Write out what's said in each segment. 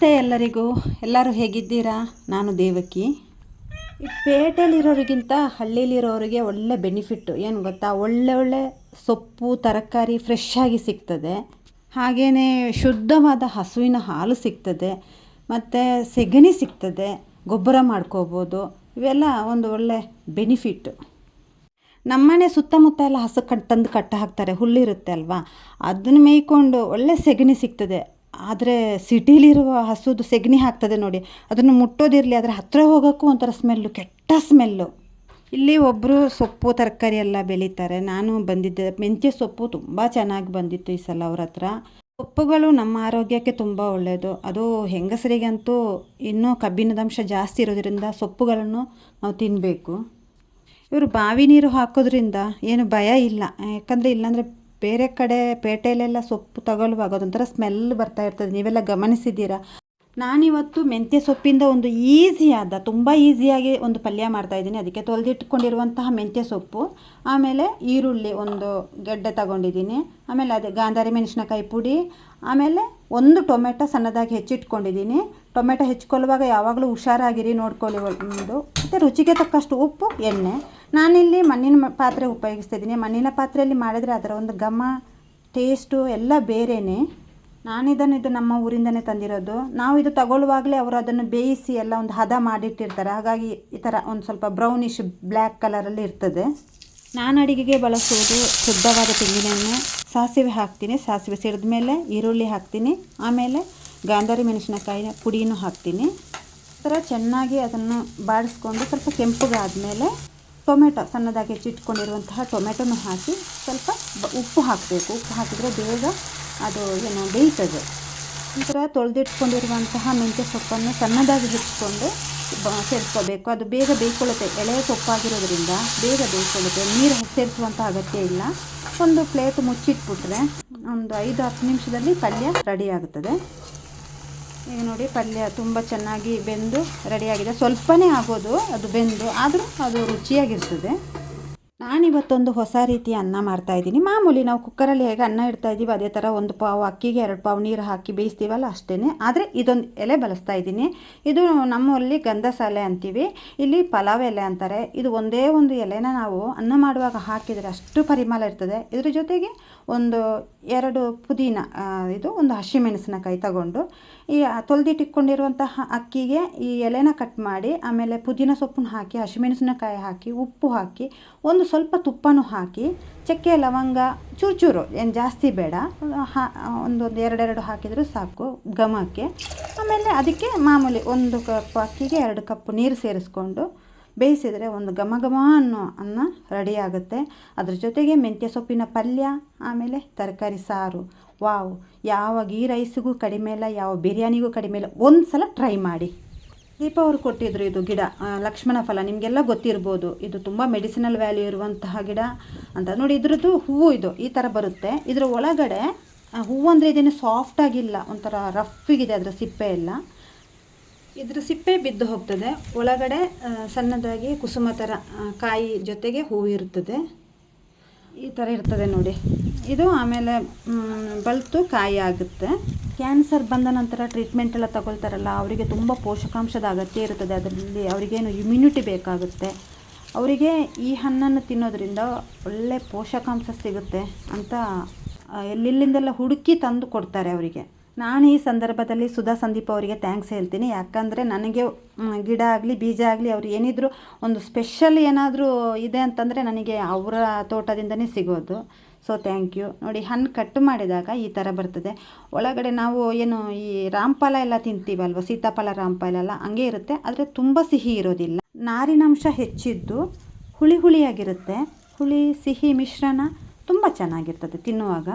ನಮಸ್ತೆ ಎಲ್ಲರಿಗೂ. ಎಲ್ಲರೂ ಹೇಗಿದ್ದೀರಾ? ನಾನು ದೇವಕಿ. ಈ ಪೇಟೆಯಲ್ಲಿರೋರಿಗಿಂತ ಹಳ್ಳಿಲಿರೋರಿಗೆ ಒಳ್ಳೆ ಬೆನಿಫಿಟ್ಟು ಏನು ಗೊತ್ತಾ? ಒಳ್ಳೆ ಒಳ್ಳೆ ಸೊಪ್ಪು, ತರಕಾರಿ ಫ್ರೆಶ್ ಆಗಿ ಸಿಗ್ತದೆ. ಹಾಗೆಯೇ ಶುದ್ಧವಾದ ಹಸುವಿನ ಹಾಲು ಸಿಗ್ತದೆ. ಮತ್ತು ಸೆಗಣಿ ಸಿಗ್ತದೆ. ಗೊಬ್ಬರ ಮಾಡ್ಕೋಬೋದು. ಇವೆಲ್ಲ ಒಂದು ಒಳ್ಳೆ ಬೆನಿಫಿಟ್ಟು ನಮ್ಮನೆ ಸುತ್ತಮುತ್ತ ಎಲ್ಲ ಹಸು ಕಟ್ ತಂದು ಕಟ್ಟ ಹಾಕ್ತಾರೆ ಹುಲ್ಲಿರುತ್ತೆ ಅಲ್ವಾ? ಅದನ್ನು ಮೇಯ್ಕೊಂಡು ಒಳ್ಳೆ ಸೆಗಣಿ ಸಿಗ್ತದೆ. ಆದರೆ ಸಿಟಿಲಿರುವ ಹಸುದು ಸೆಗಣಿ ಹಾಕ್ತದೆ ನೋಡಿ. ಅದನ್ನು ಮುಟ್ಟೋದಿರಲಿ ಅದರ ಹತ್ತಿರ ಹೋಗೋಕ್ಕೂ ಒಂಥರ ಸ್ಮೆಲ್ಲು ಕೆಟ್ಟ ಸ್ಮೆಲ್ಲು ಇಲ್ಲಿ ಒಬ್ಬರು ಸೊಪ್ಪು ತರಕಾರಿ ಎಲ್ಲ ಬೆಳೀತಾರೆ. ನಾನು ಬಂದಿದ್ದೆ, ಮೆಂತ್ಯ ಸೊಪ್ಪು ತುಂಬ ಚೆನ್ನಾಗಿ ಬಂದಿತ್ತು ಈ ಸಲ ಅವ್ರ ಹತ್ರ. ಸೊಪ್ಪುಗಳು ನಮ್ಮ ಆರೋಗ್ಯಕ್ಕೆ ತುಂಬ ಒಳ್ಳೆಯದು ಅದು ಹೆಂಗಸರಿಗಂತೂ ಇನ್ನೂ ಕಬ್ಬಿಣದಂಶ ಜಾಸ್ತಿ ಇರೋದ್ರಿಂದ ಸೊಪ್ಪುಗಳನ್ನು ನಾವು ತಿನ್ನಬೇಕು ಇವರು ಬಾವಿ ನೀರು ಹಾಕೋದ್ರಿಂದ ಏನು ಭಯ ಇಲ್ಲ. ಯಾಕಂದರೆ ಇಲ್ಲಾಂದರೆ ಬೇರೆ ಕಡೆ ಪೇಟೆಯಲ್ಲೆಲ್ಲ ಸೊಪ್ಪು ತಗೊಳ್ಳುವಾಗ ಅದೊಂಥರ ಸ್ಮೆಲ್ ಬರ್ತಾ ಇರ್ತದೆ. ನೀವೆಲ್ಲ ಗಮನಿಸಿದ್ದೀರಾ? ನಾನಿವತ್ತು ಮೆಂತ್ಯ ಸೊಪ್ಪಿಂದ ಒಂದು ಈಸಿಯಾದ, ತುಂಬ ಈಸಿಯಾಗಿ ಒಂದು ಪಲ್ಯ ಮಾಡ್ತಾಯಿದ್ದೀನಿ ಅದಕ್ಕೆ ತೊಳೆದಿಟ್ಕೊಂಡಿರುವಂತಹ ಮೆಂತ್ಯ ಸೊಪ್ಪು, ಆಮೇಲೆ ಈರುಳ್ಳಿ ಒಂದು ಗೆಡ್ಡೆ ತಗೊಂಡಿದ್ದೀನಿ. ಆಮೇಲೆ ಅದೇ ಗಾಂಧಾರಿ ಮೆಣಸಿನಕಾಯಿ ಪುಡಿ, ಆಮೇಲೆ ಒಂದು ಟೊಮೆಟೊ ಸಣ್ಣದಾಗಿ ಹೆಚ್ಚಿಟ್ಕೊಂಡಿದ್ದೀನಿ. ಟೊಮೆಟೊ ಹೆಚ್ಚಿಕೊಳ್ಳುವಾಗ ಯಾವಾಗಲೂ ಹುಷಾರಾಗಿರಿ ನೋಡ್ಕೊಳ್ಳಿ ಒಂದು ಮತ್ತು ರುಚಿಗೆ ತಕ್ಕಷ್ಟು ಉಪ್ಪು, ಎಣ್ಣೆ. ನಾನಿಲ್ಲಿ ಮಣ್ಣಿನ ಪಾತ್ರೆ ಉಪಯೋಗಿಸ್ತಿದ್ದೀನಿ ಮಣ್ಣಿನ ಪಾತ್ರೆಯಲ್ಲಿ ಮಾಡಿದರೆ ಅದರ ಒಂದು ಘಮ ಟೇಸ್ಟು ಎಲ್ಲ ಬೇರೆಯೇ ನಾನಿದನ್ನು ಇದು ನಮ್ಮ ಊರಿಂದನೇ ತಂದಿರೋದು. ನಾವು ಇದು ತಗೊಳ್ಳುವಾಗಲೇ ಅವರು ಅದನ್ನು ಬೇಯಿಸಿ ಎಲ್ಲ ಒಂದು ಹದ ಮಾಡಿಟ್ಟಿರ್ತಾರೆ. ಹಾಗಾಗಿ ಈ ಥರ ಒಂದು ಸ್ವಲ್ಪ ಬ್ರೌನಿಶ್ ಬ್ಲ್ಯಾಕ್ ಕಲರಲ್ಲಿ ಇರ್ತದೆ. ನಾನು ಅಡಿಗೆಗೆ ಬಳಸುವುದು ಶುದ್ಧವಾದ ತೆಂಗಿನೆಣ್ಣೆ. ಸಾಸಿವೆ ಹಾಕ್ತೀನಿ. ಸಾಸಿವೆ ಸಿಡಿದ ಮೇಲೆ ಈರುಳ್ಳಿ ಹಾಕ್ತೀನಿ. ಆಮೇಲೆ ಗಾಂಧಾರಿ ಮೆಣಸಿನಕಾಯಿನ ಪುಡಿನೂ ಹಾಕ್ತೀನಿ. ಥರ ಚೆನ್ನಾಗಿ ಅದನ್ನು ಬಾಡಿಸ್ಕೊಂಡು ಸ್ವಲ್ಪ ಕೆಂಪಗಾದಮೇಲೆ ಟೊಮೆಟೊ ಸಣ್ಣದಾಗಿ ಹೆಚ್ಚಿಟ್ಕೊಂಡಿರುವಂತಹ ಟೊಮೆಟೊನು ಹಾಕಿ ಸ್ವಲ್ಪ ಉಪ್ಪು ಹಾಕಬೇಕು. ಉಪ್ಪು ಹಾಕಿದರೆ ಬೇಗ ಅದು ಏನು ಬೇಯ್ತದೆ. ನಂತರ ತೊಳೆದಿಟ್ಕೊಂಡಿರುವಂತಹ ಮೆಂತ್ಯ ಸೊಪ್ಪನ್ನು ಸಣ್ಣದಾಗಿ ಹೆಚ್ಚಿಕೊಂಡು ಸೇರಿಸ್ಕೋಬೇಕು. ಅದು ಬೇಗ ಬೇಯ್ಕೊಳ್ಳುತ್ತೆ. ಎಳೆಯ ಸೊಪ್ಪಾಗಿರೋದ್ರಿಂದ ಬೇಗ ಬೇಯ್ಕೊಳ್ಳುತ್ತೆ. ನೀರು ಸೇರಿಸುವಂಥ ಅಗತ್ಯ ಇಲ್ಲ. ಒಂದು ಪ್ಲೇಟ್ ಮುಚ್ಚಿಟ್ಬಿಟ್ರೆ ಒಂದು ಐದು ಹತ್ತು ನಿಮಿಷದಲ್ಲಿ ಪಲ್ಯ ರೆಡಿ ಆಗುತ್ತದೆ ಈಗ ನೋಡಿ ಪಲ್ಯ ತುಂಬ ಚೆನ್ನಾಗಿ ಬೆಂದು ರೆಡಿಯಾಗಿದೆ ಸ್ವಲ್ಪನೇ ಆಗೋದು ಅದು ಬೆಂದು ಆದರೂ ಅದು ರುಚಿಯಾಗಿರ್ತದೆ. ನಾನಿವತ್ತೊಂದು ಹೊಸ ರೀತಿಯ ಅನ್ನ ಮಾಡ್ತಾ ಇದ್ದೀನಿ. ಮಾಮೂಲಿ ನಾವು ಕುಕ್ಕರಲ್ಲಿ ಹೇಗೆ ಅನ್ನ ಇಡ್ತಾ ಇದ್ದೀವಿ ಅದೇ ಥರ ಒಂದು ಪಾವು ಅಕ್ಕಿಗೆ, ಎರಡು ಪಾವು ನೀರು ಹಾಕಿ ಬೇಯಿಸ್ತೀವಲ್ಲ ಅಷ್ಟೇ ಆದರೆ ಇದೊಂದು ಎಲೆ ಬಳಸ್ತಾ ಇದ್ದೀನಿ. ಇದು ನಮ್ಮಲ್ಲಿ ಗಂಧಸಾಲೆ ಅಂತೀವಿ. ಇಲ್ಲಿ ಪಲಾವ್ ಎಲೆ ಅಂತಾರೆ. ಇದು ಒಂದೇ ಒಂದು ಎಲೆನ ನಾವು ಅನ್ನ ಮಾಡುವಾಗ ಹಾಕಿದರೆ ಅಷ್ಟು ಪರಿಮಳ ಇರ್ತದೆ. ಇದ್ರ ಜೊತೆಗೆ ಒಂದು ಎರಡು ಪುದೀನ ಇದು ಒಂದು ಹಸಿಮೆಣಸಿನಕಾಯಿ ತಗೊಂಡು ಈ ತೊಳೆದಿಟ್ಟಿಟ್ಕೊಂಡಿರುವಂತಹ ಅಕ್ಕಿಗೆ ಈ ಎಲೆನ ಕಟ್ ಮಾಡಿ ಆಮೇಲೆ ಪುದೀನ ಸೊಪ್ಪನ್ನು ಹಾಕಿ, ಹಸಿಮೆಣಸಿನಕಾಯಿ ಹಾಕಿ, ಉಪ್ಪು ಹಾಕಿ ಒಂದು ಸ್ವಲ್ಪ ತುಪ್ಪನೂ ಹಾಕಿ, ಚಕ್ಕೆ, ಲವಂಗ ಚೂರು ಚೂರು ಏನು ಜಾಸ್ತಿ ಬೇಡ. ಹಾ, ಒಂದೊಂದು ಎರಡೆರಡು ಹಾಕಿದರೂ ಸಾಕು ಘಮಕ್ಕೆ. ಆಮೇಲೆ ಅದಕ್ಕೆ ಮಾಮೂಲಿ ಒಂದು ಕಪ್ ಅಕ್ಕಿಗೆ ಎರಡು ಕಪ್ ನೀರು ಸೇರಿಸ್ಕೊಂಡು ಬೇಯಿಸಿದರೆ ಒಂದು ಘಮ ಘಮ ಅನ್ನೋ ಅನ್ನ ರೆಡಿಯಾಗುತ್ತೆ ಅದ್ರ ಜೊತೆಗೆ ಮೆಂತ್ಯ ಸೊಪ್ಪಿನ ಪಲ್ಯ, ಆಮೇಲೆ ತರಕಾರಿ ಸಾರು. ವಾವ್ ಯಾವ ಗೀ ರೈಸಿಗೂ ಕಡಿಮೆ ಇಲ್ಲ ಯಾವ ಬಿರಿಯಾನಿಗೂ ಕಡಿಮೆ ಇಲ್ಲ ಒಂದು ಸಲ ಟ್ರೈ ಮಾಡಿ. ದೀಪ ಅವರು ಕೊಟ್ಟಿದ್ರು ಇದು ಗಿಡ ಲಕ್ಷ್ಮಣ ಫಲ, ನಿಮಗೆಲ್ಲ ಗೊತ್ತಿರ್ಬೋದು. ಇದು ತುಂಬ ಮೆಡಿಸಿನಲ್ ವ್ಯಾಲ್ಯೂ ಇರುವಂತಹ ಗಿಡ ಅಂತ. ನೋಡಿ, ಇದ್ರದ್ದು ಹೂವು ಇದು, ಈ ಥರ ಬರುತ್ತೆ. ಇದರ ಒಳಗಡೆ ಹೂವು ಅಂದರೆ ಇದೇನು ಸಾಫ್ಟಾಗಿಲ್ಲ ಒಂಥರ ರಫ್ಫಿಗಿದೆ ಅದರ ಸಿಪ್ಪೆ ಎಲ್ಲ. ಇದ್ರ ಸಿಪ್ಪೆ ಬಿದ್ದು ಹೋಗ್ತದೆ. ಒಳಗಡೆ ಸಣ್ಣದಾಗಿ ಕುಸುಮ ಥರ ಕಾಯಿ ಜೊತೆಗೆ ಹೂವು ಇರ್ತದೆ. ಥರ ಇರ್ತದೆ ನೋಡಿ. ಇದು ಆಮೇಲೆ ಬಲ್ತು ಕಾಯಿ ಆಗುತ್ತೆ. ಕ್ಯಾನ್ಸರ್ ಬಂದ ನಂತರ ಟ್ರೀಟ್ಮೆಂಟ್ ಎಲ್ಲ ತಗೊಳ್ತಾರಲ್ಲ, ಅವರಿಗೆ ತುಂಬ ಪೋಷಕಾಂಶದ ಅಗತ್ಯ ಇರ್ತದೆ ಅದರಲ್ಲಿ ಅವರಿಗೇನು ಇಮ್ಯುನಿಟಿ ಬೇಕಾಗುತ್ತೆ. ಅವರಿಗೆ ಈ ಹಣ್ಣನ್ನು ತಿನ್ನೋದ್ರಿಂದ ಒಳ್ಳೆ ಪೋಷಕಾಂಶ ಸಿಗುತ್ತೆ ಅಂತ ಎಲ್ಲೆಲ್ಲಿಂದೆಲ್ಲ ಹುಡುಕಿ ತಂದು ಕೊಡ್ತಾರೆ ಅವರಿಗೆ. ನಾನು ಈ ಸಂದರ್ಭದಲ್ಲಿ ಸುಧಾ ಸಂದೀಪ್ ಅವರಿಗೆ ಥ್ಯಾಂಕ್ಸ್ ಹೇಳ್ತೀನಿ. ಯಾಕಂದರೆ ನನಗೆ ಗಿಡ ಆಗಲಿ, ಬೀಜ ಆಗಲಿ ಅವರು ಏನಿದ್ರು ಒಂದು ಸ್ಪೆಷಲ್ ಏನಾದರೂ ಇದೆ ಅಂತಂದರೆ ನನಗೆ ಅವರ ತೋಟದಿಂದನೇ ಸಿಗೋದು. ಸೊ ಥ್ಯಾಂಕ್ ಯು ನೋಡಿ, ಹಣ್ಣು ಕಟ್ ಮಾಡಿದಾಗ ಈ ಥರ ಬರ್ತದೆ. ಒಳಗಡೆ ನಾವು ಏನು ಈ ರಾಮಫಲ ಎಲ್ಲ ತಿಂತೀವಲ್ವ? ಸೀತಾಫಲ, ರಾಮಫಲ ಎಲ್ಲ ಹಂಗೆ ಇರುತ್ತೆ. ಆದರೆ ತುಂಬ ಸಿಹಿ ಇರೋದಿಲ್ಲ. ನಾರಿನಾಂಶ ಹೆಚ್ಚಿದ್ದು ಹುಳಿ ಹುಳಿಯಾಗಿರುತ್ತೆ. ಹುಳಿ, ಸಿಹಿ ಮಿಶ್ರಣ ತುಂಬ ಚೆನ್ನಾಗಿರ್ತದೆ ತಿನ್ನುವಾಗ.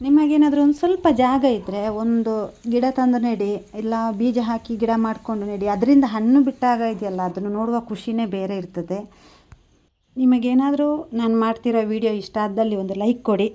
ನಿಮಗೇನಾದರೂ ಒಂದು ಸ್ವಲ್ಪ ಜಾಗ ಇದ್ದರೆ ಒಂದು ಗಿಡ ತಂದು ನೆಡಿ, ಇಲ್ಲ ಬೀಜ ಹಾಕಿ ಗಿಡ ಮಾಡಿಕೊಂಡು ನೆಡಿ, ಅದರಿಂದ ಹಣ್ಣು ಬಿಟ್ಟಾಗ ಇದೆಯಲ್ಲ, ಅದನ್ನು ನೋಡುವ ಖುಷಿನೇ ಬೇರೆ ಇರ್ತದೆ. ನಿಮಗೇನಾದರೂ ನಾನು ಮಾಡ್ತಿರೋ ವಿಡಿಯೋ ಇಷ್ಟ ಆದಲ್ಲಿ ಒಂದು ಲೈಕ್ ಕೊಡಿ.